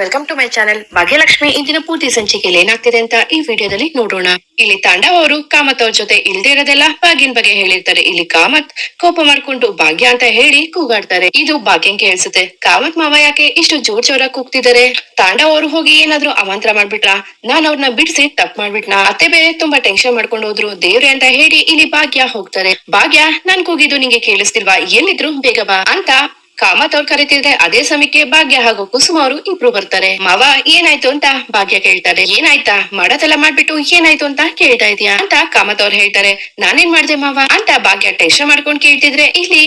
Welcome to my channel Bhagyalakshmi ಇಂದಿನ ಪೂರ್ತಿ ಸಂಚಿಕೆಯಲ್ಲಿ ಏನಾಗ್ತಿದೆ ಅಂತ ಈ ವಿಡಿಯೋದಲ್ಲಿ ನೋಡೋಣ. ಇಲ್ಲಿ ತಾಂಡವ ಅವರು ಕಾಮತ್ ಅವ್ರ ಜೊತೆ ಇಲ್ದೇ ಇರೋದೆಲ್ಲ ಭಾಗ್ಯನ್ ಬಗ್ಗೆ ಹೇಳಿರ್ತಾರೆ. ಇಲ್ಲಿ ಕಾಮತ್ ಕೋಪ ಮಾಡ್ಕೊಂಡು ಭಾಗ್ಯ ಅಂತ ಹೇಳಿ ಕೂಗಾಡ್ತಾರೆ. ಇದು ಭಾಗ್ಯನ್ ಕೇಳಿಸುತ್ತೆ. ಕಾಮತ್ ಮಾವ ಯಾಕೆ ಇಷ್ಟು ಜೋರ್ ಜೋರ ಕೂಗ್ತಿದ್ದಾರೆ? ತಾಂಡವ ಅವರು ಹೋಗಿ ಏನಾದ್ರು ಅವಾಂತರ ಮಾಡ್ಬಿಟ್ರ? ನಾನ್ ಅವ್ರನ್ನ ಬಿಡಿಸಿ ತಪ್ ಮಾಡ್ಬಿಟ್ನಾ? ಅತ್ತೆ ಬೇರೆ ತುಂಬಾ ಟೆನ್ಷನ್ ಮಾಡ್ಕೊಂಡು ಹೋದ್ರು. ದೇವ್ರೆ ಅಂತ ಹೇಳಿ ಇಲ್ಲಿ ಭಾಗ್ಯ ಹೋಗ್ತಾರೆ. ಭಾಗ್ಯ, ನಾನ್ ಕೂಗಿದ್ದು ನಿಂಗೆ ಕೇಳಿಸ್ತಿಲ್ವಾ? ಎಲ್ಲಿದ್ರು ಬೇಗ ಬಾ ಅಂತ ಕಾಮತ್ ಅವ್ರು ಕರಿತಿದ್ರೆ ಅದೇ ಸಮಯಕ್ಕೆ ಭಾಗ್ಯ ಹಾಗೂ ಕುಸುಮ ಅವರು ಇಬ್ರು ಬರ್ತಾರೆ. ಮಾವ, ಏನಾಯ್ತು ಅಂತ ಭಾಗ್ಯ ಕೇಳ್ತಾರೆ. ಏನಾಯ್ತಾ? ಮಾಡೋದೆಲ್ಲ ಮಾಡ್ಬಿಟ್ಟು ಏನಾಯ್ತು ಅಂತ ಕೇಳ್ತಾ ಇದೀಯಾ? ಅಂತ ಕಾಮತ್ ಅವ್ರು ಹೇಳ್ತಾರೆ. ನಾನೇನ್ ಮಾಡ್ದೆ ಮಾವ? ಅಂತ ಭಾಗ್ಯ ಟೆನ್ಷನ್ ಮಾಡ್ಕೊಂಡ್ ಕೇಳ್ತಿದ್ರೆ ಇಲ್ಲಿ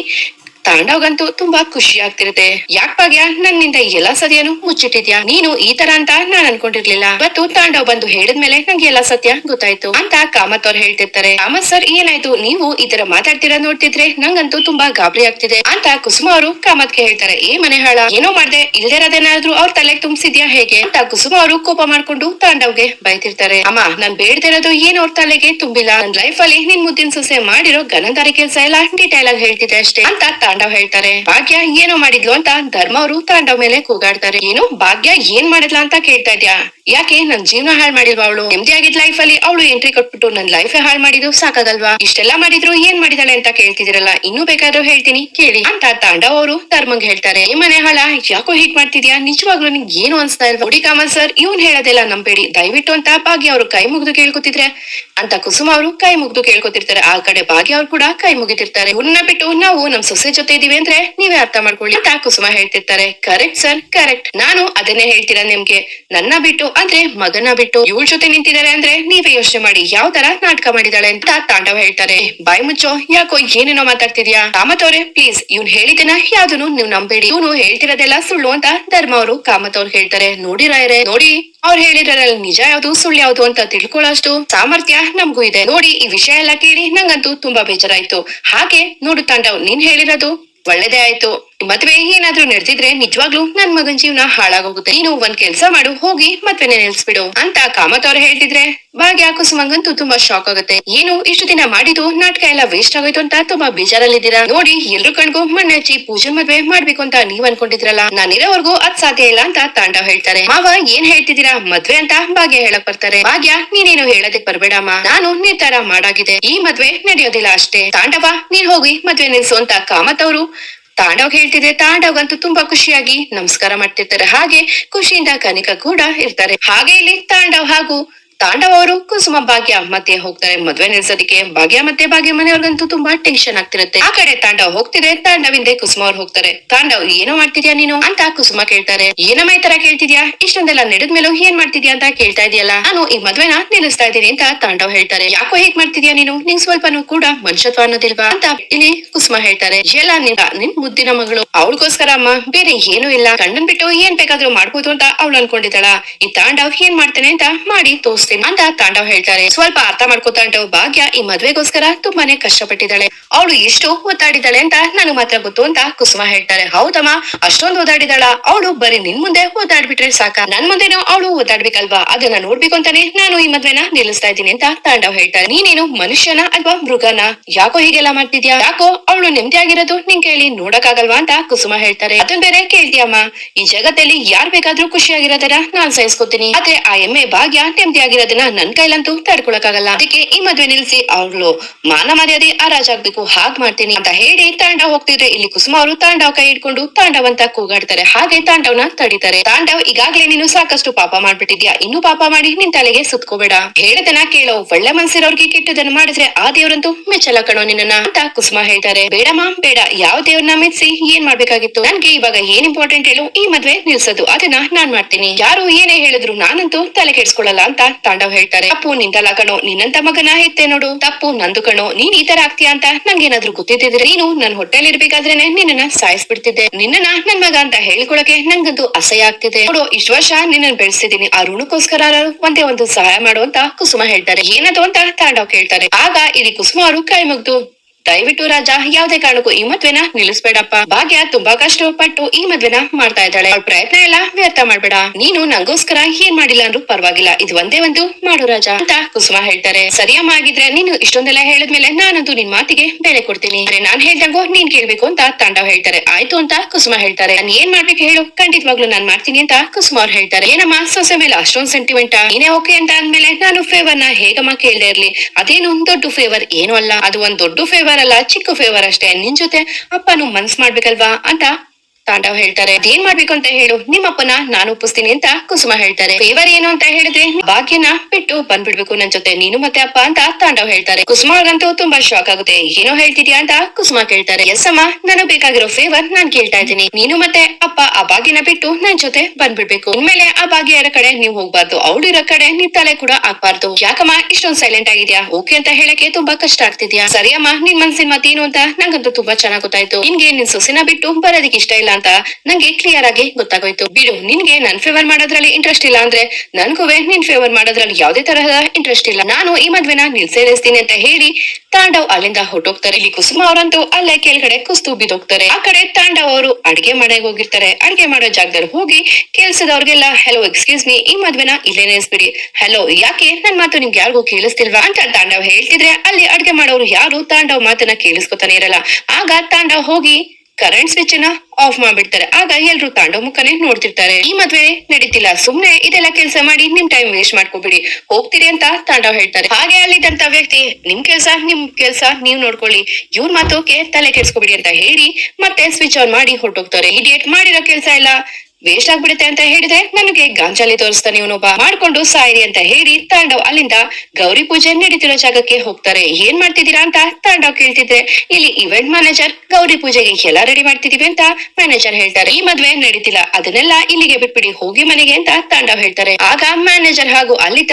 ತಾಂಡವ್ಗಂತೂ ತುಂಬಾ ಖುಷಿ ಆಗ್ತಿರುತ್ತೆ. ಯಾಕ್ ಭಾಗ್ಯ? ನನ್ನಿಂದ ಎಲ್ಲಾ ಸತ್ಯನು ಮುಚ್ಚಿಟ್ಟಿದ್ಯಾ? ನೀನು ಈ ತರ ಅಂತ ನಾನ್ ಅನ್ಕೊಂಡಿರ್ಲಿಲ್ಲ. ಮತ್ತು ತಾಂಡವ್ ಬಂದು ಹೇಳಿದ್ಮೇಲೆ ನಂಗೆ ಎಲ್ಲಾ ಸತ್ಯ ಗೊತ್ತಾಯ್ತು ಅಂತ ಕಾಮತ್ ಅವ್ರು ಹೇಳ್ತಿರ್ತಾರೆ. ಕಾಮತ್ ಸರ್, ಏನಾಯ್ತು? ನೀವು ಈ ತರ ಮಾತಾಡ್ತೀರಾ ನೋಡ್ತಿದ್ರೆ ನಂಗಂತೂ ತುಂಬಾ ಗಾಬರಿ ಆಗ್ತಿದೆ ಅಂತ ಕುಸುಮ ಅವರು ಕಾಮತ್ಗೆ ಹೇಳ್ತಾರೆ. ಏ ಮನೆ ಹಾಳ ಏನೋ ಮಾಡ್ದೆ? ಇಲ್ದಿರೋದೇನಾದ್ರೂ ಅವ್ರ ತಲೆಗೆ ತುಂಬಿಸಿದ್ಯಾ ಹೇಗೆ? ಅಂತ ಕುಸುಮ ಅವರು ಕೋಪ ಮಾಡ್ಕೊಂಡು ತಾಂಡವ್ಗೆ ಬೈತಿರ್ತಾರೆ. ಅಮ್ಮ, ನಾನ್ ಬೇಡ್ದಿರೋದು ಏನ್ ಅವ್ರ ತಲೆಗೆ ತುಂಬಿಲ್ಲ. ನನ್ ಲೈಫ್ ಅಲ್ಲಿ ನಿನ್ ಮುದ್ದಿನ ಸೊಸೆ ಮಾಡಿರೋ ಗನಂದಾರಿ ಕೆಲ್ಸ ಎಲ್ಲ ಡೀಟೇಲ್ ಆಗಿ ಹೇಳ್ತಿದ್ದೆ ಅಷ್ಟೇ ಅಂತ ತಾಂಡವ್ ಹೇಳ್ತಾರೆ. ಭಾಗ್ಯ ಏನೋ ಮಾಡಿದ್ಲು ಅಂತ ಧರ್ಮ ಅವರು ತಾಂಡವ್ ಮೇಲೆ ಕೂಗಾಡ್ತಾರೆ. ಏನು ಭಾಗ್ಯ ಏನ್ ಮಾಡಿದ್ಲಾ ಅಂತ ಕೇಳ್ತಾ ಇದ್ಯಾ? ಯಾಕೆ ನನ್ ಜೀವನ ಹಾಳ್ ಮಾಡಿಲ್ವಾ ಅವಳು? ನೆಮ್ಮದಿ ಆಗಿದ್ ಲೈಫ್ ಅಲ್ಲಿ ಅವಳು ಎಂಟ್ರಿ ಕೊಟ್ಬಿಟ್ಟು ನನ್ ಲೈಫ್ ಹಾಳ್ ಮಾಡಿದ್ರು ಸಾಕಾಗಲ್ವಾ? ಇಷ್ಟೆಲ್ಲಾ ಮಾಡಿದ್ರು ಏನ್ ಮಾಡಿದಾಳೆ ಅಂತ ಕೇಳ್ತಿದಿರಲ್ಲ ಇನ್ನೂ ಬೇಕಾದ್ರೂ ಹೇಳ್ತೀನಿ, ಕೇಳಿ ಅಂತ ತಾಂಡವ್ ಅವರು ಧರ್ಮಂಗ್ ಹೇಳ್ತಾರೆ. ಈ ಮನೆ ಹಾಳ, ಯಾಕೋ ಹೀಟ್ ಮಾಡ್ತಿದ್ಯಾ? ನಿಜವಾಗ್ಲೂ ನಿಂಗೆ ಏನು ಅನ್ಸ್ತಾ ಇಲ್ವಾ? ನೋಡಿ ಕಾಮಲ್ ಸರ್ ಇವ್ನ್ ಹೇಳೋದೆಲ್ಲ ನಂಬೇಡಿ. ದಯವಿಟ್ಟು ಅಂತ ಭಾಗ್ಯ ಅವರು ಕೈ ಮುಗಿದು ಕೇಳ್ಕೊತಿದ್ರೆ, ಅಂತ ಕುಸುಮ ಅವರು ಕೈ ಮುಗಿದು ಕೇಳ್ಕೊತಿರ್ತಾರೆ. ಆ ಕಡೆ ಭಾಗ್ಯ ಅವ್ರು ಕೂಡ ಕೈ ಮುಗಿತಿರ್ತಾರೆ. ಇವ್ರನ್ನ ಬಿಟ್ಟು ನಾವು ನಮ್ ಸೊಸೆ ಜೊತೆ ಇದೀವಿ ಅಂದ್ರೆ ನೀವೇ ಅರ್ಥ ಮಾಡ್ಕೊಳ್ಳಿ ಅಂತ ಕುಸುಮ ಹೇಳ್ತಿರ್ತಾರೆ. ಕರೆಕ್ಟ್ ಸರ್ ಕರೆಕ್ಟ್ ನಾನು ಅದನ್ನೇ ಹೇಳ್ತೀರಾ ನಿಮ್ಗೆ? ನನ್ನ ಬಿಟ್ಟು ಅಂದ್ರೆ ಮಗನ ಬಿಟ್ಟು ಇವಳ ಜೊತೆ ನಿಂತಿದ್ದಾರೆ ಅಂದ್ರೆ ನೀವೇ ಯೋಚನೆ ಮಾಡಿ ಯಾವ ತರ ನಾಟಕ ಮಾಡಿದಾಳೆ ಅಂತ ತಾಂಡವ ಹೇಳ್ತಾರೆ. ಬಾಯ್ ಮುಚ್ಚೋ, ಯಾಕೋ ಏನೇನೋ ಮಾತಾಡ್ತಿದ್ಯಾ? ಕಾಮತ್ ಅವ್ರೆ ಪ್ಲೀಸ್ ಇವ್ನ್ ಹೇಳಿದನ ಯಾವ್ದನ್ನು ನೀವು ನಂಬೇಡಿ. ಇವನು ಹೇಳ್ತಿರೋದೆಲ್ಲ ಸುಳ್ಳು ಅಂತ ಧರ್ಮ ಅವರು ಕಾಮತ್ ಅವ್ರು ಹೇಳ್ತಾರೆ. ನೋಡಿ ರಾಯರೇ, ನೋಡಿ, ಅವ್ರು ಹೇಳಿದ್ರಲ್ಲಿ ನಿಜ ಯಾವ್ದು, ಸುಳ್ಳು ಯಾವ್ದು ಅಂತ ತಿಳ್ಕೊಳ್ಳೋಷ್ಟು ಸಾಮರ್ಥ್ಯ ನಮ್ಗೂ ಇದೆ. ನೋಡಿ, ಈ ವಿಷಯ ಎಲ್ಲ ಕೇಳಿ ನಂಗಂತೂ ತುಂಬಾ ಬೇಜಾರಾಯ್ತು. ಹಾಗೆ ನೋಡು ತಾಂಡವ್, ನೀನ್ ಹೇಳಿರೋದು ಒಳ್ಳೇದೇ ಆಯ್ತು. ಮದ್ವೆ ಏನಾದ್ರೂ ನಡೆದಿದ್ರೆ ನಿಜವಾಗ್ಲೂ ನನ್ ಮಗನ್ ಜೀವನ ಹಾಳಾಗೋಗುತ್ತೆ. ನೀನು ಒಂದ್ ಕೆಲ್ಸ ಮಾಡು, ಹೋಗಿ ಮದ್ವೆನೆ ನಿಲ್ಸ್ಬಿಡು ಅಂತ ಕಾಮತ್ ಅವ್ರು ಹೇಳ್ತಿದ್ರೆ ಭಾಗ್ಯ ಕುಸುಮಂಗಂತೂ ತುಂಬಾ ಶಾಕ್ ಆಗುತ್ತೆ. ಏನು ಇಷ್ಟು ದಿನ ಮಾಡಿದ್ದು ನಾಟಕ ಎಲ್ಲ ವೇಸ್ಟ್ ಆಗೋಯ್ತು ಅಂತ ತುಂಬಾ ಬೇಜಾರಲ್ಲಿದ್ದೀರಾ? ನೋಡಿ, ಎಲ್ರು ಕಣ್ಗೂ ಮಣ್ಣಚ್ಚಿ ಪೂಜೆ ಮದ್ವೆ ಮಾಡ್ಬೇಕು ಅಂತ ನೀವ್ ಅನ್ಕೊಂಡಿದ್ರಲ್ಲ. ನಾನಿರೋವರೆಗೂ ಅದ್ ಸಾಧ್ಯ ಇಲ್ಲ ಅಂತ ತಾಂಡವ್ ಹೇಳ್ತಾರೆ. ಮಾವ ಏನ್ ಹೇಳ್ತಿದ್ದೀರಾ? ಮದ್ವೆ ಅಂತ ಭಾಗ್ಯ ಹೇಳಕ್ ಬರ್ತಾರೆ. ಭಾಗ್ಯ, ನೀನೇನು ಹೇಳೋದಕ್ ಬರ್ಬೇಡಮ್ಮ. ನಾನು ನಿರ್ಧಾರ ಮಾಡಾಗಿದೆ. ಈ ಮದ್ವೆ ನಡೆಯೋದಿಲ್ಲ ಅಷ್ಟೇ. ತಾಂಡವ, ನೀನ್ ಹೋಗಿ ಮದ್ವೆ ನಿಲ್ಸು ಅಂತ ಕಾಮತ್ ಅವರು ತಾಂಡವ್ ಹೇಳ್ತಿದ್ರೆ ತಾಂಡವ್ಗಂತೂ ತುಂಬಾ ಖುಷಿಯಾಗಿ ನಮಸ್ಕಾರ ಮಾಡ್ತಿರ್ತಾರೆ. ಹಾಗೆ ಖುಷಿಯಿಂದ ಕನಿಕ ಕೂಡ ಇರ್ತಾರೆ. ಹಾಗೆ ಇಲ್ಲಿ ತಾಂಡವ್ ಹಾಗೂ ತಾಂಡವ್ ಅವರು ಕುಸುಮ ಭಾಗ್ಯ, ಮತ್ತೆ ಹೋಗ್ತಾರೆ ಮದ್ವೆ ನಿಲ್ಸೋದಿಕ್ಕೆ. ಭಾಗ್ಯ ಮತ್ತೆ ಭಾಗ್ಯ ಮನೆಯವ್ರಿಗಂತೂ ತುಂಬಾ ಟೆನ್ಷನ್ ಆಗ್ತಿರುತ್ತೆ. ಆ ಕಡೆ ತಾಂಡವ್ ಹೋಗ್ತಿದೆ ತಾಂಡವಿಂದೆ ಕುಸುಮ ಅವ್ರು ಹೋಗ್ತಾರೆ. ತಾಂಡವ್ ಏನು ಮಾಡ್ತಿದ್ಯಾ ನೀನು? ಅಂತ ಕುಸುಮ ಕೇಳ್ತಾರೆ. ಏನಮ್ಮ ಈ ತರ ಕೇಳ್ತಿದ್ಯಾ? ಇಷ್ಟೊಂದೆಲ್ಲ ನಡೆದ್ಮೇಲೂ ಏನ್ ಮಾಡ್ತಿದ್ಯಾ ಅಂತ ಕೇಳ್ತಾ ಇದೆಯಲ್ಲ? ನಾನು ಈ ಮದ್ವೆನ ನಿಲ್ಲಿಸ್ತಾ ಇದ್ದೀನಿ ಅಂತ ತಾಂಡವ್ ಹೇಳ್ತಾರೆ. ಯಾಕೋ ಹೇಗ್ ಮಾಡ್ತಿದ್ಯಾ ನೀನು? ನಿಂಗ್ ಸ್ವಲ್ಪನೂ ಕೂಡ ಮನುಷ್ಯತ್ವ ಅನ್ನೋದಿಲ್ವಾ? ಅಂತ ಇಲ್ಲಿ ಕುಸುಮ ಹೇಳ್ತಾರೆ. ಎಲ್ಲ ನಿನ್ನ, ನಿನ್ ಮುದ್ದಿನ ಮಗಳು. ಅವಳಿಗೋಸ್ಕರ ಅಮ್ಮ, ಬೇರೆ ಏನೂ ಇಲ್ಲ. ಗಂಡನ್ ಬಿಟ್ಟು ಏನ್ ಬೇಕಾದ್ರೂ ಮಾಡ್ಬೋದು ಅಂತ ಅವಳು ಅನ್ಕೊಂಡಿದ್ದಾಳ. ಈ ತಾಂಡವ್ ಏನ್ ಮಾಡ್ತಾನೆ ಅಂತ ಮಾಡಿ ತೋರಿಸ್ತೀನಿ ಅಂತ ತಾಂಡವ್ ಹೇಳ್ತಾರೆ. ಸ್ವಲ್ಪ ಅರ್ಥ ಮಾಡ್ಕೋತಾಂಡವ್ ಭಾಗ್ಯ ಈ ಮದ್ವೆಗೋಸ್ಕರ ತುಂಬಾನೇ ಕಷ್ಟಪಟ್ಟಿದ್ದಾಳೆ. ಅವಳು ಎಷ್ಟು ಒದ್ದಾಡಿದಾಳೆ ಅಂತ ನನಗ್ ಮಾತ್ರ ಗೊತ್ತು ಅಂತ ಕುಸುಮ ಹೇಳ್ತಾರೆ. ಹೌದಮ್ಮ, ಅಷ್ಟೊಂದು ಓದಾಡಿದಾಳ ಅವಳು ಬರೀ ನಿನ್ ಮುಂದೆ ಓದಾಡ್ಬಿಟ್ರೆ ಸಾಕ. ನನ್ ಮುಂದೆನೂ ಅವಳು ಓದಾಡ್ಬೇಕಲ್ವಾ ಅದನ್ನ ನೋಡ್ಬೇಕು ಅಂತಾನೆ ನಾನು ಈ ಮದ್ವೆನ ನಿಲ್ಲಿಸ್ತಾ ಇದ್ದೀನಿ ಅಂತ ತಾಂಡವ್ ಹೇಳ್ತಾರೆ. ನೀನೇನು ಮನುಷ್ಯನ ಅಲ್ವಾ ಮೃಗನ? ಯಾಕೋ ಹೀಗೆಲ್ಲ ಮಾಡ್ತಿದ್ಯಾ? ಯಾಕೋ ಅವಳು ನೆಮ್ಮದಿ ಆಗಿರೋದು ನಿನ್ ಕೇಳಿ ನೋಡಕ್ಕಾಗಲ್ವಾ ಅಂತ ಕುಸುಮ ಹೇಳ್ತಾರೆ. ಅದನ್ ಬೇರೆ ಕೇಳ್ತಿಯಮ್ಮ. ಈ ಜಗತ್ತಲ್ಲಿ ಯಾರ್ ಬೇಕಾದ್ರೂ ಖುಷಿಯಾಗಿರೋದರ ನಾನ್ ಸಹಿಸ್ಕೊತೀನಿ. ಆದ್ರೆ ಆ ಎಮ್ಮೆ ಭಾಗ್ಯ ನೆಮ್ಮದಿ ಆಗಿರೋದನ್ನ ನನ್ ಕೈಲಂತೂ ತಡ್ಕೊಳಕ್ಕಾಗಲ್ಲ. ಅದಕ್ಕೆ ಈ ಮದ್ವೆ ನಿಲ್ಸಿ ಅವ್ಳು ಮಾನ ಮರ್ಯಾದೆ ರಾಜಾಗ್ಬೇಕು ಹಾಗ್ ಮಾಡ್ತೀನಿ ಅಂತ ಹೇಳಿ ತಾಂಡವ್ ಹೋಗ್ತಿದ್ರೆ ಇಲ್ಲಿ ಕುಸುಮ ಅವರು ತಾಂಡವ್ ಕೈ ಹಿಡ್ಕೊಂಡು ತಾಂಡವ್ ಅಂತ ಕೂಗಾಡ್ತಾರೆ. ಹಾಗೆ ತಾಂಡವ್ನ ತಡಿತಾರೆ. ತಾಂಡವ್ ಈಗಾಗ್ಲೇ ನೀನು ಸಾಕಷ್ಟು ಪಾಪ ಮಾಡ್ಬಿಟ್ಟಿದ್ಯಾ? ಇನ್ನು ಪಾಪ ಮಾಡಿ ನಿನ್ ತಲೆಗೆ ಸುತ್ಕೋಬೇಡ. ಹೇಳದನ ಕೇಳೋ ಒಳ್ಳೆ ಮನ್ಸಿರೋರ್ಗೆ ಕೆಟ್ಟದನ್ನ ಮಾಡಿದ್ರೆ ಆ ದೇವ್ರಂತೂ ಮೆಚ್ಚಲ ಕಣೋ ನಿನ್ನ ಅಂತ ಕುಸುಮ ಹೇಳ್ತಾರೆ. ಬೇಡಮ್ಮ ಬೇಡ. ಯಾವ ದೇವ್ರನ್ನ ಮೆಚ್ಚಿ ಏನ್ ಮಾಡ್ಬೇಕಾಗಿತ್ತು? ನನ್ಗೆ ಇವಾಗ ಏನ್ ಇಂಪಾರ್ಟೆಂಟ್ ಹೇಳು? ಈ ಮದ್ವೆ ನಿಲ್ಸೋದು. ಅದನ್ನ ನಾನ್ ಮಾಡ್ತೀನಿ. ಯಾರು ಏನೇ ಹೇಳಿದ್ರು ನಾನಂತೂ ತಲೆ ಕೆಡ್ಸ್ಕೊಳ್ಳಲ್ಲ ಅಂತ ತಾಂಡವ್ ಹೇಳ್ತಾರೆ, ತಪ್ಪು ನಿಂದಲ್ಲ ಕಣೋ ನಿನ್ನಂತ ಮಗನ ಹೆತ್ತೆ ನೋಡು. ತಪ್ಪು, ನಂದು ಕಣೋ, ನೀನ್ ಈ ತರ ಆಗ್ತೀಯ ಅಂತ ನಂಗೇನಾದ್ರೂ ಗೊತ್ತಿದ್ದಿದ್ರೆ ನೀನು ನನ್ ಹೊಟ್ಟೆಲಿ ಇರ್ಬೇಕಾದ್ರೇನೆ ನಿನ್ನನ್ನ ಸಾಯಿಸ್ಬಿಡ್ತಿದ್ದೆ. ನಿನ್ನ ನನ್ ಮಗ ಅಂತ ಹೇಳ್ಕೊಳಕ್ಕೆ ನಂಗಂತೂ ಅಸಹ್ಯ ಆಗ್ತಿದೆ. ನೋಡು, ಇಷ್ಟು ವರ್ಷ ನಿನ್ನ ಬೆಳೆಸಿದೀನಿ ಆ ಋಣಕ್ಕೋಸ್ಕರ ಒಂದೇ ಒಂದು ಸಹಾಯ ಮಾಡು ಅಂತ ಕುಸುಮ ಹೇಳ್ತಾರೆ. ಏನದು ಅಂತ ತಾಂಡವ್ ಕೇಳ್ತಾರೆ. ಆಗ ಇಲ್ಲಿ ಕುಸುಮ ಅವರು ಕೈ ಮುಗ್ದು ದಯವಿಟ್ಟು ರಾಜ, ಯಾವುದೇ ಕಾರಣಕ್ಕೂ ಈ ಮದ್ವೆನ ನಿಲ್ಲಿಸ್ಬೇಡಪ್ಪ. ಭಾಗ್ಯ ತುಂಬಾ ಕಷ್ಟಪಟ್ಟು ಈ ಮದ್ವೆನ ಮಾಡ್ತಾ ಇದ್ದಾಳೆ. ಅವ್ಳ ಪ್ರಯತ್ನ ಎಲ್ಲ ವ್ಯರ್ಥ ಮಾಡ್ಬೇಡ. ನೀನು ನಂಗೋಸ್ಕರ ಏನ್ ಮಾಡಿಲ್ಲ ಅಂದ್ರೂ ಪರವಾಗಿಲ್ಲ. ಇದು ಒಂದೇ ಒಂದು ಮಾಡು ರಾಜ ಅಂತ ಕುಸುಮ ಹೇಳ್ತಾರೆ. ಸರಿಯಮ್ಮ ಆಗಿದ್ರೆ ನೀನು ಇಷ್ಟೊಂದೆಲ್ಲ ಹೇಳಿದ್ಮೇಲೆ ನಾನಂತೂ ನಿನ್ ಮಾತಿಗೆ ಬೆಲೆ ಕೊಡ್ತೀನಿ. ಅಂದ್ರೆ ನಾನ್ ಹೇಳ್ದಂಗೋ ನೀನ್ ಕೇಳ್ಬೇಕು ಅಂತ ತಾಂಡವ್ ಹೇಳ್ತಾರೆ. ಆಯ್ತು ಅಂತ ಕುಸುಮ ಹೇಳ್ತಾರೆ. ನಾನು ಏನ್ ಮಾಡ್ಬೇಕು ಹೇಳು. ಖಂಡಿತವಾಗ್ಲೂ ನಾನ್ ಮಾಡ್ತೀನಿ ಅಂತ ಕುಸುಮ ಅವ್ರು ಹೇಳ್ತಾರೆ. ಏನಮ್ಮ, ಸೊಸೆ ಮೇಲೆ ಅಷ್ಟೊಂದ್ ಸೆಂಟಿಮೆಂಟ್ ನೀನೇ ಓಕೆ ಅಂತ ಅಂದ್ಮೇಲೆ ನಾನು ಫೇವರ್ನ ಹೇಗಮ್ಮ ಕೇಳದೆ ಇರ್ಲಿ? ಅದೇನು ದೊಡ್ಡ ಫೇವರ್ ಏನು ಅಲ್ಲ. ಅದು ಒಂದ್ ದೊಡ್ಡ ಫೇವರ್ ಅಲ್ಲ ಚಿಕ್ಕ ಫೇವರ್ ಅಷ್ಟೇ. ನಿನ್ ಜೊತೆ ಅಪ್ಪನು ಮನ್ಸ್ ಮಾಡ್ಬೇಕಲ್ವಾ ಅಂತ ತಾಂಡವ್ ಹೇಳ್ತಾರೆ ಏನ್ ಮಾಡ್ಬೇಕು ಅಂತ ಹೇಳು? ನಿಮ್ಮಪ್ಪನ ನಾನು ಒಪ್ಪಿಸ್ತೀನಿ ಅಂತ ಕುಸುಮ ಹೇಳ್ತಾರೆ. ಫೇವರ್ ಏನು ಅಂತ ಹೇಳಿದ್ರೆ ಭಾಗ್ಯನ ಬಿಟ್ಟು ಬಂದ್ಬಿಡ್ಬೇಕು ನನ್ ಜೊತೆ. ನೀನು ಮತ್ತೆ ಅಪ್ಪ ಅಂತ ತಾಂಡವ್ ಹೇಳ್ತಾರೆ. ಕುಸುಮ ಅವ್ರಿಗಂತೂ ತುಂಬಾ ಶಾಕ್ ಆಗುತ್ತೆ. ಏನೋ ಹೇಳ್ತಿದ್ಯಾ ಅಂತ ಕುಸುಮ ಕೇಳ್ತಾರೆ. ಎಸ್ ಅಮ್ಮ ನನಗ್ ಬೇಕಾಗಿರೋ ಫೇವರ್ ನಾನ್ ಕೇಳ್ತಾ ಇದ್ದೀನಿ. ನೀನು ಮತ್ತೆ ಅಪ್ಪ ಆ ಭಾಗ್ಯನ ಬಿಟ್ಟು ನನ್ ಜೊತೆ ಬಂದ್ಬಿಡ್ಬೇಕು. ಇನ್ಮೇಲೆ ಆ ಭಾಗ್ಯ ಇರೋ ಕಡೆ ನೀವು ಹೋಗ್ಬಾರ್ದು. ಅವಳು ಇರೋ ಕಡೆ ನಿನ್ ತಲೆ ಕೂಡ ಆಗ್ಬಾರ್ದು ಯಾಕಮ್ಮ, ಇಷ್ಟೊಂದ್ ಸೈಲೆಂಟ್ ಆಗಿದ್ಯಾ? ಓಕೆ ಅಂತ ಹೇಳಕ್ಕೆ ತುಂಬಾ ಕಷ್ಟ ಆಗ್ತಿದ್ಯಾ? ಸರಿ ಅಮ್ಮ ನಿನ್ ಮನ್ಸಿನ ಮತ್ತೇನು ಅಂತ ನಂಗಂತೂ ತುಂಬಾ ಚೆನ್ನಾಗ್ ಗೊತ್ತಾಯ್ತು. ನಿನ್ಗೆ ನಿನ್ ಸೊಸಿನ ಬಿಟ್ಟು ಬರೋದಕ್ಕೆ ಇಷ್ಟ ಇಲ್ಲ. ಅಂತ ನಂಗೆ ಕ್ಲಿಯರ್ ಆಗಿ ಗೊತ್ತಾಗೋಯ್ತು. ಬಿಡು, ನಿನ್ಗೆ ನನ್ ಫೇವರ್ ಮಾಡೋದ್ರಲ್ಲಿ ಇಂಟ್ರೆಸ್ಟ್ ಇಲ್ಲ ಅಂದ್ರೆ ನನ್ಗೂ ನಿನ್ ಫೇವರ್ ಮಾಡೋದ್ರಲ್ಲಿ ಯಾವ್ದೇ ತರಹದ ಇಂಟ್ರೆಸ್ಟ್ ಇಲ್ಲ. ನಾನು ಈ ಮದ್ವೆನ ನಿಲ್ಸೇರಿಸ್ತೀನಿ ಅಂತ ಹೇಳಿ ತಾಂಡವ್ ಅಲ್ಲಿಂದ ಹೊರಟೋಗ್ತಾರೆ. ಇಲ್ಲಿ ಕುಸುಮ ಅವರಂತೂ ಅಲ್ಲೇ ಕೆಳಗಡೆ ಕುಸ್ತು ಬಿದೋಗ್ತಾರೆ ಆ ಕಡೆ ತಾಂಡವ್ ಅವರು ಅಡಿಗೆ ಮಾಡಕ್ ಹೋಗಿರ್ತಾರೆ. ಅಡಿಗೆ ಮಾಡೋ ಜಾಗದಲ್ಲಿ ಹೋಗಿ ಕೆಲ್ಸದವ್ರಿಗೆಲ್ಲ ಹಲೋ ಎಕ್ಸ್ಕ್ಯೂಸ್ ಮೀ ಈ ಮದ್ವೆನ ಇಲ್ಲೇ ನೆನೆಸ್ಬಿಡಿ. ಹಲೋ ಯಾಕೆ? ನನ್ ಮಾತು ನಿಮ್ಗೆ ಯಾರಿಗೂ ಕೇಳಿಸ್ತಿಲ್ವಾ? ಅಂತ ತಾಂಡವ್ ಹೇಳ್ತಿದ್ರೆ ಅಲ್ಲಿ ಅಡ್ಗೆ ಮಾಡೋರು ಯಾರು ತಾಂಡವ್ ಮಾತನ್ನ ಕೇಳಿಸ್ಕೊತಾನೆ ಇರಲ್ಲ. ಆಗ ತಾಂಡವ್ ಹೋಗಿ ಕರೆಂಟ್ ಸ್ವಿಚ್ನ ಆಫ್ ಮಾಡ್ಬಿಡ್ತಾರೆ. ಆಗ ಎಲ್ರು ತಾಂಡೋ ಮುಖನೇ ನೋಡ್ತಿರ್ತಾರೆ. ಈ ಮದ್ವೆ ನಡೀತಿಲ್ಲ. ಸುಮ್ನೆ ಇದೆಲ್ಲ ಕೆಲಸ ಮಾಡಿ ನಿಮ್ ಟೈಮ್ ವೇಸ್ಟ್ ಮಾಡ್ಕೋಬಿಡಿ. ಹೋಗ್ತೀರಿ ಅಂತ ತಾಂಡವ್ ಹೇಳ್ತಾರೆ. ಹಾಗೆ ಅಲ್ಲಿದ್ದಂತ ವ್ಯಕ್ತಿ, ನಿಮ್ ಕೆಲ್ಸ ನಿಮ್ ಕೆಲ್ಸ, ನೀವ್ ನೋಡ್ಕೊಳ್ಳಿ. ಇವ್ರ ಮಾತೋಕೆ ತಲೆ ಕೆಡ್ಸ್ಕೊಬಿಡಿ ಅಂತ ಹೇಳಿ ಮತ್ತೆ ಸ್ವಿಚ್ ಆನ್ ಮಾಡಿ ಹೊರಟೋಗ್ತಾರೆ. ಇಡಿಯೇಟ್ ಮಾಡಿರೋ ಕೆಲ್ಸ ಎಲ್ಲ ವೇಸ್ಟ್ ಆಗ್ಬಿಡುತ್ತೆ ಅಂತ ಹೇಳಿದ್ರೆ ನನಗೆ ಗಾಂಜಾಲಿ ತೋರಿಸ್ತಾನೆ ಇವನೊಬ್ಬ ಮಾಡ್ಕೊಂಡು ಸಾಯಿರಿ ಅಂತ ಹೇಳಿ ತಾಂಡವ್ ಅಲ್ಲಿಂದ ಗೌರಿ ಪೂಜೆ ನಡೀತಿರೋ ಜಾಗಕ್ಕೆ ಹೋಗ್ತಾರೆ. ಏನ್ ಮಾಡ್ತಿದ್ದೀರಾ ಅಂತ ತಾಂಡವ್ ಕೇಳ್ತಿದ್ರೆ, ಇಲ್ಲಿ ಇವೆಂಟ್ ಮ್ಯಾನೇಜರ್ ಗೌರಿ ಪೂಜೆಗೆ ಎಲ್ಲ ರೆಡಿ ಮಾಡ್ತಿದೀವಿ ಅಂತ ಮ್ಯಾನೇಜರ್ ಹೇಳ್ತಾರೆ. ಈ ಮದ್ವೆ ನಡೀತಿಲ್ಲ, ಅದನ್ನೆಲ್ಲ ಇಲ್ಲಿಗೆ ಬಿಟ್ಬಿಡಿ, ಹೋಗಿ ಮನೆಗೆ ಅಂತ ತಾಂಡವ್ ಹೇಳ್ತಾರೆ. ಆಗ ಮ್ಯಾನೇಜರ್ ಹಾಗೂ ಅಲ್ಲಿದ್ದ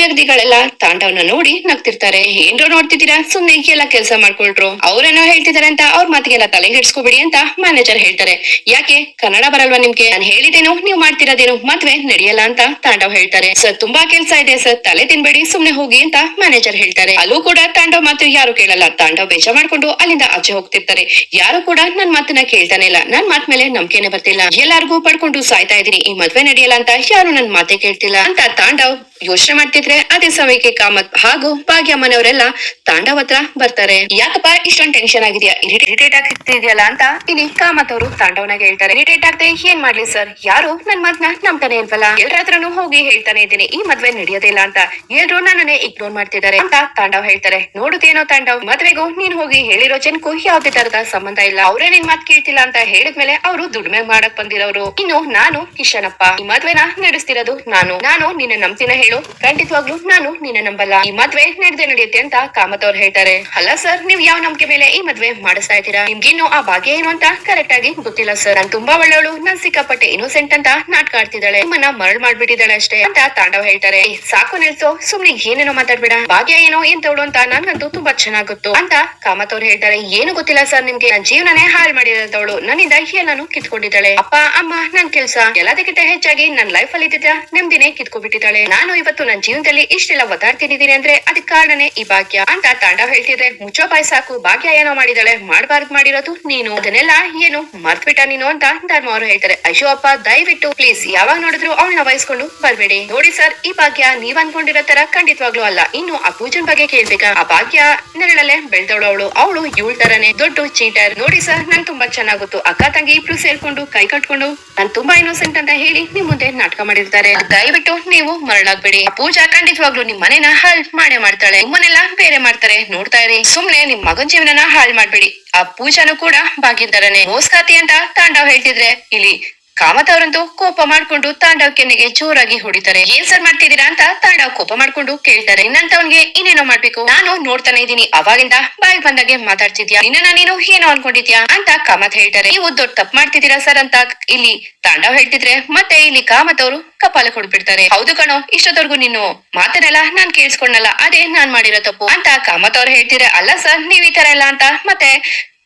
ವ್ಯಕ್ತಿಗಳೆಲ್ಲ ತಾಂಡವ್ನ ನೋಡಿ ನಗ್ತಿರ್ತಾರೆ. ಏನ್ರೋ ನೋಡ್ತಿದ್ದೀರಾ, ಸುಮ್ನೆ ಎಲ್ಲ ಕೆಲಸ ಮಾಡ್ಕೊಳ್ರು. ಅವ್ರೇನೋ ಹೇಳ್ತಿದಾರೆ ಅಂತ ಅವ್ರ ಮಾತಿಗೆಲ್ಲ ತಲೆಗೆಡ್ಸ್ಕೊಬಿಡಿ ಅಂತ ಮ್ಯಾನೇಜರ್ ಹೇಳ್ತಾರೆ. ಯಾಕೆ, ಕನ್ನಡ ಬರಲ್ವಾ ನಿಮ್ಗೆ? ನಾನು ಹೇಳಿದೇನು? ನೀವು ಮಾಡ್ತಿರೋದೇನು? ಮದ್ವೆ ನಡೆಯಲ್ಲ ಅಂತ ತಾಂಡವ್ ಹೇಳ್ತಾರೆ. ಸರ್, ತುಂಬಾ ಕೆಲ್ಸ ಇದೆ ಸರ್. ತಲೆ ತಿನ್ಬೇಡಿ, ಸುಮ್ನೆ ಹೋಗಿ ಅಂತ ಮ್ಯಾನೇಜರ್ ಹೇಳ್ತಾರೆ. ಅಲ್ಲೂ ಕೂಡ ತಾಂಡವ್ ಮಾತು ಯಾರು ಕೇಳಲ್ಲ. ತಾಂಡವ್ ಬೇಜ ಮಾಡ್ಕೊಂಡು ಅಲ್ಲಿಂದ ಆಚೆ ಹೋಗ್ತಿರ್ತಾರೆ. ಯಾರು ಕೂಡ ನನ್ ಮಾತನ್ನ ಕೇಳ್ತಾನೆ ಇಲ್ಲ. ನನ್ ಮಾತ್ ಮೇಲೆ ನಂಬಿಕೆನೆ ಬರ್ತಿಲ್ಲ. ಎಲ್ಲಾರ್ಗೂ ಪಡ್ಕೊಂಡು ಸಾಯ್ತಾ ಇದೀನಿ. ಈ ಮದ್ವೆ ನಡೆಯಲ್ಲ ಅಂತ ಯಾರು ನನ್ ಮಾತೆ ಕೇಳ್ತಿಲ್ಲ ಅಂತ ತಾಂಡವ್ ಯೋಚನೆ ಮಾಡ್ತಿದ್ರೆ ಅದೇ ಸಮಯಕ್ಕೆ ಕಾಮತ್ ಹಾಗೂ ಭಾಗ್ಯ ಮನೆಯವರೆಲ್ಲ ತಾಂಡವ್ ಹತ್ರ ಬರ್ತಾರೆ. ಯಾಕಪ್ಪ ಇಷ್ಟೊಂದು ಟೆನ್ಷನ್ ಆಗಿದೆಯಾ? ಇರಿಟೇಟ್ ಆಗ್ತಿದ್ಯಲ್ಲ ಅಂತ? ಇಲ್ಲಿ ಕಾಮತ್ ಅವರು ತಾಂಡವನಾಗ ಹೇಳ್ತಾರೆ. ಇರಿಟೇಟ್ ಆಗದೆ ಏನ್ ಮಾಡ್ಲಿ ಸರ್? ಯಾರು ನನ್ ಮಾತ್ನ ನಂಬ್ತಾನೆ ಇಲ್ವಲ್ಲ? ಎಲ್ರ ಹತ್ರನು ಹೋಗಿ ಹೇಳ್ತಾನೆ ಇದ್ದೀನಿ ಈ ಮದ್ವೆ ನಡೆಯೋದೇ ಇಲ್ಲ ಅಂತ. ಎಲ್ರು ನನ್ನನ್ನೇ ಇಗ್ನೋರ್ ಮಾಡ್ತಿದ್ದಾರೆ ಅಂತ ತಾಂಡವ್ ಹೇಳ್ತಾರೆ. ನೋಡುತ್ತೇನೋ ತಾಂಡವ್ ಮದ್ವೆಗೂ ನೀನ್ ಹೋಗಿ ಹೇಳಿರೋ ಜನಕ್ಕೂ ಯಾವ್ದೇ ತರದ ಸಂಬಂಧ ಇಲ್ಲ. ಅವರೇ ನಿನ್ ಮಾತ್ ಕೇಳ್ತಿಲ್ಲ ಅಂತ ಹೇಳಿದ್ಮೇಲೆ ಅವರು ದುಡಿಮೆ ಮಾಡಕ್ ಬಂದಿರೋರು. ಇನ್ನು ನಾನು ಕಿಶನಪ್ಪ. ಈ ಮದ್ವೆನ ನಡೆಸ್ತಿರೋದು ನಾನು. ನಾನು ನಿನ್ನ ನಂಬ್ತಿನ ಹೇಳು ಖಂಡಿತವಾಗ್ಲೂ ನಾನು ನಿನ್ನ ನಂಬಲ್ಲ. ಈ ಮದ್ವೆ ನಡೆದೇ ನಡೆಯುತ್ತೆ ಅಂತ ಕಾಮತ್ ಅವ್ರು ಹೇಳ್ತಾರೆ. ಅಲ್ಲ ಸರ್ ನೀವ್ ಯಾವ ನಂಬಿಕೆ ಮೇಲೆ ಈ ಮದ್ವೆ ಮಾಡಿಸ್ತಾ ಇದ್ದೀರಾ? ನಿಮ್ಗಿನ್ನು ಆ ಭಾಗ್ಯ ಏನು ಅಂತ ಕರೆಕ್ಟ್ ಆಗಿ ಗೊತ್ತಿಲ್ಲ ಸರ್. ನಾನ್ ತುಂಬಾ ಒಳ್ಳೆಯವಳು ನಾನ್ ಸಿಕ್ಕಾಪಟ್ಟೆ ಇನ್ನೋಸೆಂಟ್ ಅಂತ ನಾಟಕ ಆಡ್ತಿದ್ದಾಳೆ. ನಿಮ್ಮನ್ನ ಮರಳ್ ಮಾಡ್ಬಿಟ್ಟಿದ್ದಾಳೆ ಅಷ್ಟೇ ಅಂತ ತಾಂಡವ್ ಹೇಳ್ತಾರೆ. "ಏ, ಸಾಕು ನಿಲ್ಸೋ ಸುಮ್ನೆ ಏನೇನೋ ಮಾತಾಡ್ಬೇಡ. ಭಾಗ್ಯ ಏನೋ ಎಂತವಳು ಅಂತ ನನ್ಗಂತೂ ತುಂಬಾ ಚೆನ್ನಾಗ್ ಗೊತ್ತು ಅಂತ ಕಾಮತ್ ಅವ್ರು ಹೇಳ್ತಾರೆ. ಏನು ಗೊತ್ತಿಲ್ಲ ಸರ್ ನಿಮ್ಗೆ. ನನ್ ಜೀವನನೇ ಹಾಳು ಮಾಡಿದಂತವಳು ನನ್ನಿಂದ ಎಲ್ಲಾನು ಕಿತ್ಕೊಂಡಿದ್ದಾಳೆ. ಅಪ್ಪ ಅಮ್ಮ ನನ್ ಕೆಲ್ಸ ಎಲ್ಲದಕ್ಕಿಂತ ಹೆಚ್ಚಾಗಿ ನನ್ ಲೈಫ್ ಅಲ್ಲಿ ಇದ್ದಿದ್ದ ನೆಮ್ಮದಿನೇ ಕಿತ್ಕೊಬಿಟ್ಟಿದ್ದಾಳೆ ನಾನು ಇವತ್ತು ನನ್ನ ಜೀವನದಲ್ಲಿ ಇಷ್ಟೆಲ್ಲ ಒದ್ದಾಡ್ತಿದ್ದೀನಿ ಅಂದ್ರೆ ಅದಕ್ಕೆ ಕಾರಣನೇ ಈ ಭಾಗ್ಯ ಅಂತ ತಾಂಡ ಹೇಳ್ತಿದ್ರೆ, ಮುಚ್ಚೋ ಬಾಯ್ ಸಾಕು, ಭಾಗ್ಯ ಏನೋ ಮಾಡಿದಾಳೆ ಮಾಡಬಾರ್ದು ಮಾಡಿರೋದು ನೀನು, ಅದನ್ನೆಲ್ಲ ಏನು ಮರ್ತ್ಬಿಟ್ಟ ನೀನು ಅಂತ ಧರ್ಮ ಅವರು ಹೇಳ್ತಾರೆ. ಅಯ್ಯೋ ಅಪ್ಪ, ದಯವಿಟ್ಟು ಪ್ಲೀಸ್ ಯಾವಾಗ ನೋಡಿದ್ರು ಅವಳನ್ನ ವಹಿಸ್ಕೊಂಡು ಬರ್ಬೇಡಿ. ನೋಡಿ ಸರ್ ಈ ಭಾಗ್ಯ ನೀವ್ ಅನ್ಕೊಂಡಿರೋ ತರ ಖಂಡಿತವಾಗ್ಲೂ ಅಲ್ಲ. ಇನ್ನು ಆ ಪೂಜನ್ ಬಗ್ಗೆ ಕೇಳ್ಬೇಕಾ? ಆ ಭಾಗ್ಯ ನೆರಳಲ್ಲೇ ಬೆಳ್ದವಳು ಅವಳು ಇವಳ ತರನೇ ದೊಡ್ಡ ಚೀಟರ್ ನೋಡಿ ಸರ್ ನನ್ ತುಂಬಾ ಚೆನ್ನಾಗುತ್ತು. ಅಕ್ಕ ತಂಗಿ ಇಬ್ರು ಸೇರ್ಕೊಂಡು ಕೈ ಕಟ್ಕೊಂಡು ನಾನ್ ತುಂಬಾ ಇನ್ನೋಸೆಂಟ್ ಅಂತ ಹೇಳಿ ನಿಮ್ ಮುಂದೆ ನಾಟಕ ಮಾಡಿರ್ತಾರೆ. ದಯವಿಟ್ಟು ನೀವು ಮರಳಾಗ್ಬೇಡಿ. ಆ ಪೂಜಾ ಖಂಡಿತವಾಗ್ಲೂ ನಿಮ್ ಮನೆನ ಹಾಳ್ ಮಾಡೇ ಮಾಡ್ತಾಳೆ. ನಿಮ್ಮನೆಲ್ಲ ಬೇರೆ ಮಾಡ್ತಾರೆ. ನೋಡ್ತಾ ಇರಿ. ಸುಮ್ನೆ ನಿಮ್ ಮಗನ್ ಜೀವನನ ಹಾಳ್ ಮಾಡ್ಬೇಡಿ. ಆ ಪೂಜಾನು ಕೂಡ ಬಾಗಿದ್ದಾರನೆ ಮೋಸ್ಕಾತಿ ಅಂತ ತಾಂಡವ್ ಹೇಳ್ತಿದ್ರೆ, ಇಲ್ಲಿ ಕಾಮತ್ ಅವರಂತೂ ಕೋಪ ಮಾಡ್ಕೊಂಡು ತಾಂಡವ್ ಕೆನ್ನೆಗೆ ಜೋರಾಗಿ ಹೊಡಿತಾರೆ. ಏನ್ ಸರ್ ಮಾಡ್ತಿದ್ದೀರಾ ಅಂತ ತಾಂಡವ್ ಕೋಪ ಮಾಡ್ಕೊಂಡು ಕೇಳ್ತಾರೆ. ನಿನ್ನಂತವನ್ಗೆ ಇನ್ನೇನೋ ಮಾಡ್ಬೇಕು? ನಾನು ನೋಡ್ತಾನೆ ಇದೀನಿ ಅವಾಗಿಂದ ಬಾಯಿ ಬಂದಾಗೆ ಮಾತಾಡ್ತಿದ್ಯಾ? ನಿನ್ನ ನೀನು ಏನೋ ಅನ್ಕೊಂಡಿದ್ಯಾ ಅಂತ ಕಾಮತ್ ಹೇಳ್ತಾರೆ. ನೀವು ದೊಡ್ಡ ತಪ್ಪು ಮಾಡ್ತಿದ್ದೀರಾ ಸರ್ ಅಂತ ಇಲ್ಲಿ ತಾಂಡವ್ ಹೇಳ್ತಿದ್ರೆ ಮತ್ತೆ ಇಲ್ಲಿ ಕಾಮತ್ ಅವರು ಕಪಾಲ ಕೊಡ್ಬಿಡ್ತಾರೆ ಹೌದು ಕಣೋ ಇಷ್ಟದವರೆಗೂ ನೀನು ಮಾತನ್ನೆಲ್ಲ ನಾನ್ ಕೇಳಿಸ್ಕೊಂಡಲ್ಲ ಅದೇ ನಾನ್ ಮಾಡಿರೋ ತಪ್ಪು ಅಂತ ಕಾಮತ್ ಅವ್ರು ಹೇಳ್ತಿದ್ರೆ, ಅಲ್ಲ ಸರ್, ನೀವ್ ಈ ತರ ಇಲ್ಲ ಅಂತ ಮತ್ತೆ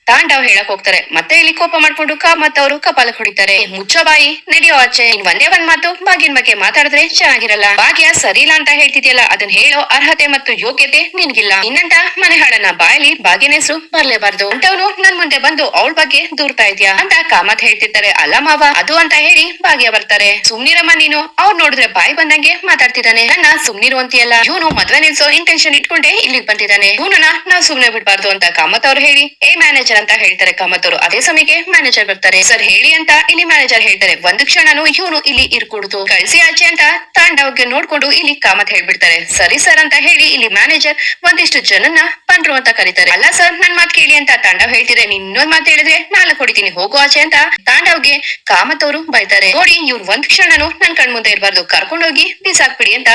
ತಾಂಡವ್ ಹೇಳಕ್ ಹೋಗ್ತಾರೆ. ಮತ್ತೆ ಇಲ್ಲಿ ಕೋಪ ಮಾಡ್ಕೊಂಡು ಕಾಮತ್ ಅವರು ಕಪಾಲಕ್ ಹೊಡಿತಾರೆ. ಮುಚ್ಚ ಬಾಯಿ, ನಡೆಯೋ ಆಚೆ. ಒಂದೇ ಒಂದ್ ಮಾತು ಭಾಗ್ಯನ್ ಬಗ್ಗೆ ಮಾತಾಡಿದ್ರೆ ಚೆನ್ನಾಗಿರಲ್ಲ. ಭಾಗ್ಯ ಸರಿ ಇಲ್ಲ ಅಂತ ಹೇಳ್ತಿದ್ಯಲ್ಲ ಅದನ್ನ ಹೇಳೋ ಅರ್ಹತೆ ಮತ್ತು ಯೋಗ್ಯತೆ ನಿನ್ಗಿಲ್ಲ. ಇನ್ನಂತ ಮನೆ ಹಾಡನ್ನ ಬಾಯಲ್ಲಿ ಭಾಗ್ಯನ ಹೆಸರು ಬರ್ಲೇಬಾರ್ದು. ಅಂತವನು ನನ್ ಮುಂದೆ ಬಂದು ಅವಳ ಬಗ್ಗೆ ದೂರ್ತಾ ಇದ್ಯಾ? ಅಂತ ಕಾಮತ್ ಹೇಳ್ತಿರ್ತಾರೆ. ಅಲ್ಲ ಮಾವ, ಅದು ಅಂತ ಹೇಳಿ ಭಾಗ್ಯ ಬರ್ತಾರೆ. ಸುಮ್ನಿರಮ್ಮ ನೀನು. ಅವ್ರು ನೋಡಿದ್ರೆ ಬಾಯಿ ಬಂದಂಗೆ ಮಾತಾಡ್ತಿದ್ದಾನೆ. ನನ್ನ ಸುಮ್ನಿರು ಅಂತಿಯಲ್ಲ. ಇವನು ಮದ್ವೆ ನಿಲ್ಸೋ ಇಂಟೆನ್ಷನ್ ಇಟ್ಕೊಂಡೆ ಇಲ್ಲಿಗೆ ಬಂದಿದ್ದಾನೆ. ಇವನನ್ನ ನಾವ್ ಸುಮ್ನೆ ಬಿಡ್ಬಾರ್ದು ಅಂತ ಕಾಮತ್ ಅವ್ರು ಹೇಳಿ. ಏ ಮ್ಯಾನೇಜರ್ ಅಂತ ಹೇಳ್ತಾರೆ ಕಾಮತ್ ಅದೇ ಸಮಯಕ್ಕೆ ಮ್ಯಾನೇಜರ್ ಬರ್ತಾರೆ. ಸರ್, ಹೇಳಿ ಅಂತ ಇಲ್ಲಿ ಮ್ಯಾನೇಜರ್ ಹೇಳ್ತಾರೆ. ಒಂದು ಕ್ಷಣನು ಇವನು ಇಲ್ಲಿ ಇರ್ಕೂಡ್ದು. ಕಳ್ಸಿ ಆಚೆ ಅಂತ ತಾಂಡವ್ಗೆ ನೋಡ್ಕೊಂಡು ಇಲ್ಲಿ ಕಾಮತ್ ಹೇಳ್ಬಿಡ್ತಾರೆ. ಸರಿ ಸರ್ ಅಂತ ಹೇಳಿ ಇಲ್ಲಿ ಮ್ಯಾನೇಜರ್ ಒಂದಿಷ್ಟು ಜನನ್ನ ಪಂಡ್ರು ಅಂತ ಕರೀತಾರೆ. ಅಲ್ಲ ಸರ್, ನನ್ ಮಾತು ಕೇಳಿ ಅಂತ ತಾಂಡವ್ ಹೇಳ್ತಿದ್ರೆ ನೀನ್ ಇನ್ನೊಂದ್ ಮಾತು ಹೇಳಿದ್ರೆ ನಾಲ್ಕು ಹೊಡಿತೀನಿ, ಹೋಗು ಆಚೆ ಅಂತ ತಾಂಡವ್ಗೆ ಕಾಮತ್ ಅವರು ಬೈತಾರೆ. ನೋಡಿ ಇವ್ರು ಒಂದ್ ಕ್ಷಣನು ನನ್ ಕಣ್ ಮುಂದೆ ಇರ್ಬಾರ್ದು. ಕರ್ಕೊಂಡೋಗಿ ಬಿಸಾಕ್ಬಿಡಿ ಅಂತ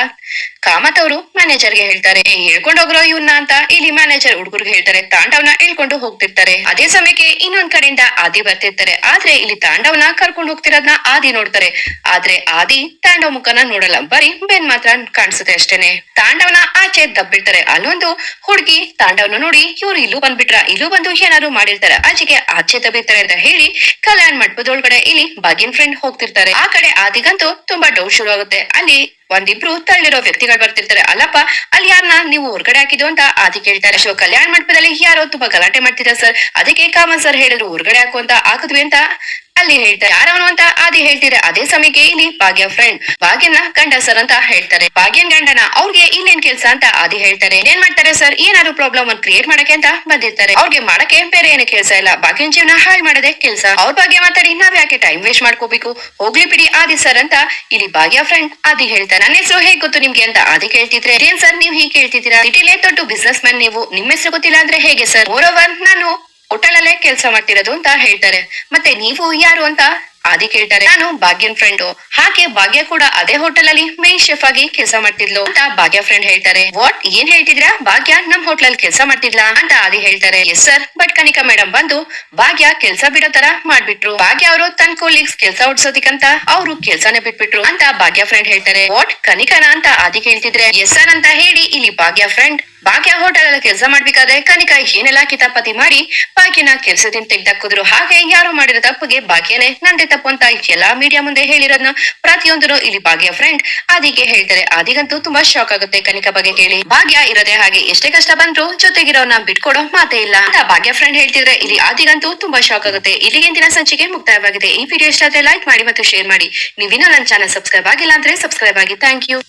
ಕಾಮತ್ ಅವರು ಮ್ಯಾನೇಜರ್ಗೆ ಹೇಳ್ತಾರೆ. ಹೇಳ್ಕೊಂಡೋಗ್ರೋ ಇವ್ನ ಅಂತ ಇಲ್ಲಿ ಮ್ಯಾನೇಜರ್ ಹುಡುಗರ್ಗೆ ಹೇಳ್ತಾರೆ. ತಾಂಡವ್ನ ಹೇಳ್ಕೊಂಡು ಹೋಗ್ತಿರ್ತಾರೆ. ಅದೇ ಸಮಯಕ್ಕೆ ಇನ್ನೊಂದ್ ಕಡೆಯಿಂದ ಆದಿ ಬರ್ತಿರ್ತಾರೆ. ಆದ್ರೆ ಇಲ್ಲಿ ತಾಂಡವನ ಕರ್ಕೊಂಡು ಹೋಗ್ತಿರೋದ್ನ ಆದಿ ನೋಡ್ತಾರೆ. ಆದ್ರೆ ಆದಿ ತಾಂಡವ ಮುಖನ ನೋಡಲ್ಲ. ಬರೀ ಬೆನ್ ಮಾತ್ರ ಕಾಣಿಸುತ್ತೆ ಅಷ್ಟೇನೆ. ತಾಂಡವನ ಆಚೆ ದಬ್ಬಿಡ್ತಾರೆ ಅಲ್ಲೊಂದು ಹುಡುಗಿ ತಾಂಡವನ ನೋಡಿ, ಇವ್ರು ಇಲ್ಲೂ ಬಂದ್ಬಿಟ್ರ? ಇಲ್ಲೂ ಬಂದು ಏನಾದ್ರು ಮಾಡಿರ್ತಾರೆ? ಆಚೆಗೆ ಆಚೆ ದಬ್ಬಿರ್ತಾರೆ ಅಂತ ಹೇಳಿ ಕಲ್ಯಾಣ ಮಂಟಪದೊಳಗಡೆ ಇಲ್ಲಿ ಬಾಗಿನ್ ಫ್ರೆಂಡ್ ಹೋಗ್ತಿರ್ತಾರೆ. ಆ ಕಡೆ ಆದಿಗಂತೂ ತುಂಬಾ ಡೌಟ್ ಶುರು ಆಗುತ್ತೆ ಅಲ್ಲಿ ಒಂದಿಬ್ರು ತಳ್ಳಿರೋ ವ್ಯಕ್ತಿಗಳು ಬರ್ತಿರ್ತಾರೆ. ಅಲ್ಲಪ್ಪ, ಅಲ್ಲಿ ಯಾರನ್ನ ನೀವು ಹೊರಗಡೆ ಹಾಕಿದ್ದು ಅಂತ ಆದಿ ಕೇಳ್ತಾರೆ. ಶಿವ ಕಲ್ಯಾಣ ಮಂಟಪದಲ್ಲಿ ಯಾರೋ ತುಂಬಾ ಗಲಾಟೆ ಮಾಡ್ತಿದ್ದಾರೆ ಸರ್. ಅದಕ್ಕೆ ಕಾಮನ್ ಸರ್ ಹೇಳಿದ್ರು, ಹೊರಗಡೆ ಹಾಕು ಅಂತ ಹಾಕಿದ್ವಿ ಅಂತ ಅಲ್ಲಿ ಹೇಳ್ತಾರೆ, ಯಾರವನು ಅಂತ ಆದಿ ಹೇಳ್ತಿದ್ರೆ ಅದೇ ಸಮಯಕ್ಕೆ ಇಲ್ಲಿ ಭಾಗ್ಯ ಫ್ರೆಂಡ್ ಭಾಗ್ಯನ ಗಂಡ ಸರ್ ಅಂತ ಹೇಳ್ತಾರೆ. ಭಾಗ್ಯನ್ ಗಂಡನ ಅವ್ರಿಗೆ ಇಲ್ಲೇನ್ ಕೆಲ್ಸ ಅಂತ ಆದಿ ಹೇಳ್ತಾರೆ. ಏನ್ ಮಾಡ್ತಾರೆ ಸರ್ ಏನಾದ್ರು ಪ್ರಾಬ್ಲಮ್ ಅನ್ ಕ್ರಿಯೇಟ್ ಮಾಡಕ್ಕೆ ಅಂತ ಬಂದಿರ್ತಾರೆ. ಅವ್ರಿಗೆ ಮಾಡಕ್ಕೆ ಬೇರೆ ಏನು ಕೆಲ್ಸ ಇಲ್ಲ. ಭಾಗ್ಯನ್ ಜೀವನ ಹಾಳು ಮಾಡದೆ ಕೆಲ್ಸ. ಅವ್ರ ಬಗ್ಗೆ ಮಾತಾಡಿ ನಾವ್ ಯಾಕೆ ಟೈಮ್ ವೇಸ್ಟ್ ಮಾಡ್ಕೋಬೇಕು? ಹೋಗ್ಲಿ ಬಿಡಿ ಆದಿ ಸರ್ ಅಂತ ಇಲ್ಲಿ ಭಾಗ್ಯ ಫ್ರೆಂಡ್ ಆದಿ ಹೇಳ್ತಾರೆ ನನ್ನ ಹೆಸರು ಹೇಗ್ ಗೊತ್ತು ನಿಮ್ಗೆ ಅಂತ ಆದಿ ಕೇಳ್ತಿದ್ರೆ, ಏನ್ ಸರ್ ನೀವು ಹೀಗೆ ಕೇಳ್ತಿದ್ದೀರಾ? ಸಿಟಿಲೇ ದೊಡ್ಡ ಬಿಸ್ನೆಸ್ ಮ್ಯಾನ್ ನೀವು. ನಿಮ್ಮ ಹೆಸರು ಗೊತ್ತಿಲ್ಲ ಅಂದ್ರೆ ಹೇಗೆ ಸರ್ ಓವರ್ ನಾನು ಹೋಟೆಲ್ ಅಲ್ಲೇ ಕೆಲಸ ಮಾಡ್ತಿರೋದು ಅಂತ ಹೇಳ್ತಾರೆ. ಮತ್ತೆ ನೀವು ಯಾರು ಅಂತ ಆದಿ ಕೇಳ್ತಾರೆ ನಾನು ಭಾಗ್ಯನ್ ಫ್ರೆಂಡು ಹಾಗೆ ಭಾಗ್ಯ ಕೂಡ ಅದೇ ಹೋಟೆಲ್ ಅಲ್ಲಿ ಮೇನ್ ಶೆಫ್ ಆಗಿ ಕೆಲಸ ಮಾಡ್ತಿದ್ಲು ಅಂತ ಭಾಗ್ಯ ಫ್ರೆಂಡ್ ಹೇಳ್ತಾರೆ. ವಾಟ್ ಏನ್ ಹೇಳ್ತಿದ್ರ ಭಾಗ್ಯ ನಮ್ ಹೋಟೆಲ್ ಅಲ್ಲಿ ಕೆಲಸ ಮಾಡ್ತಿದ್ಲಾ ಅಂತ ಆದಿ ಹೇಳ್ತಾರೆ. Yes sir but Kanika madam ಬಂದು ಭಾಗ್ಯ ಕೆಲಸ ಬಿಡೋ ತರ ಮಾಡ್ಬಿಟ್ರು. ಭಾಗ್ಯ ಅವರು ತನ್ ಕೊಲೀಗ್ಸ್ ಕೆಲಸ ಉಡ್ಸೋದಿಕ್ಕಂತ ಅವರು ಕೆಲಸನೇ ಬಿಟ್ಬಿಟ್ರು ಅಂತ ಭಾಗ್ಯ ಫ್ರೆಂಡ್ ಹೇಳ್ತಾರೆ. ವಾಟ್ ಕನಿಕನ ಅಂತ ಆದಿ ಕೇಳ್ತಿದ್ರೆ. ಎಸ್ ಸರ್ ಅಂತ ಹೇಳಿ ಇಲ್ಲಿ ಭಾಗ್ಯ ಫ್ರೆಂಡ್ ಭಾಗ್ಯ ಹೋಟೆಲ್ ಅಲ್ಲಿ ಕೆಲಸ ಮಾಡ್ಬೇಕಾದ್ರೆ ಕನಿಕಾ ಏನೆಲ್ಲಾ ಕಿತಾಪತಿ ಮಾಡಿ ಭಾಗ್ಯನ ಕೆಲ್ಸದಿಂದ ತೆಗ್ದಾಕಿದ್ರು. ಹಾಗೆ ಯಾರು ಮಾಡಿರೋ ತಪ್ಪಿಗೆ ಭಾಗ್ಯನೇ ನಂದೇ ತಪ್ಪು ಅಂತ ಎಲ್ಲಾ ಮೀಡಿಯಾ ಮುಂದೆ ಹೇಳಿರೋದ್ನ ಪ್ರತಿಯೊಂದನು ಇಲ್ಲಿ ಭಾಗ್ಯ ಫ್ರೆಂಡ್ ಆದಿಗೆ ಹೇಳ್ತಾರೆ ಆದಿಗಂತೂ ತುಂಬಾ ಶಾಕ್ ಆಗುತ್ತೆ. ಕನಿಕಾ ಬಗ್ಗೆ ಕೇಳಿ. ಭಾಗ್ಯ ಇರೋದೇ ಹಾಗೆ ಎಷ್ಟೇ ಕಷ್ಟ ಬಂದ್ರು ಜೊತೆಗಿರೋನ ಬಿಟ್ಕೊಡೋ ಮಾತೇ ಇಲ್ಲ. ಅಂತ ಭಾಗ್ಯ ಫ್ರೆಂಡ್ ಹೇಳ್ತಿದ್ರೆ ಇಲ್ಲಿ ಆದಿಗಂತೂ ತುಂಬಾ ಶಾಕ್ ಆಗುತ್ತೆ. ಇಲ್ಲಿಗೆ ದಿನ ಸಂಚಿಕೆ ಮುಕ್ತಾಯವಾಗಿದೆ. ಈ ವಿಡಿಯೋ ಇಷ್ಟ ಆದ್ರೆ ಲೈಕ್ ಮಾಡಿ ಮತ್ತು ಶೇರ್ ಮಾಡಿ. ನೀವಿನ್ನೂ ನನ್ನ ಚಾನಲ್ ಸಬ್ಸ್ಕ್ರೈಬ್ ಆಗಿಲ್ಲ ಅಂದ್ರೆ ಸಬ್ಸ್ಕ್ರೈಬ್ ಆಗಿ. Thank you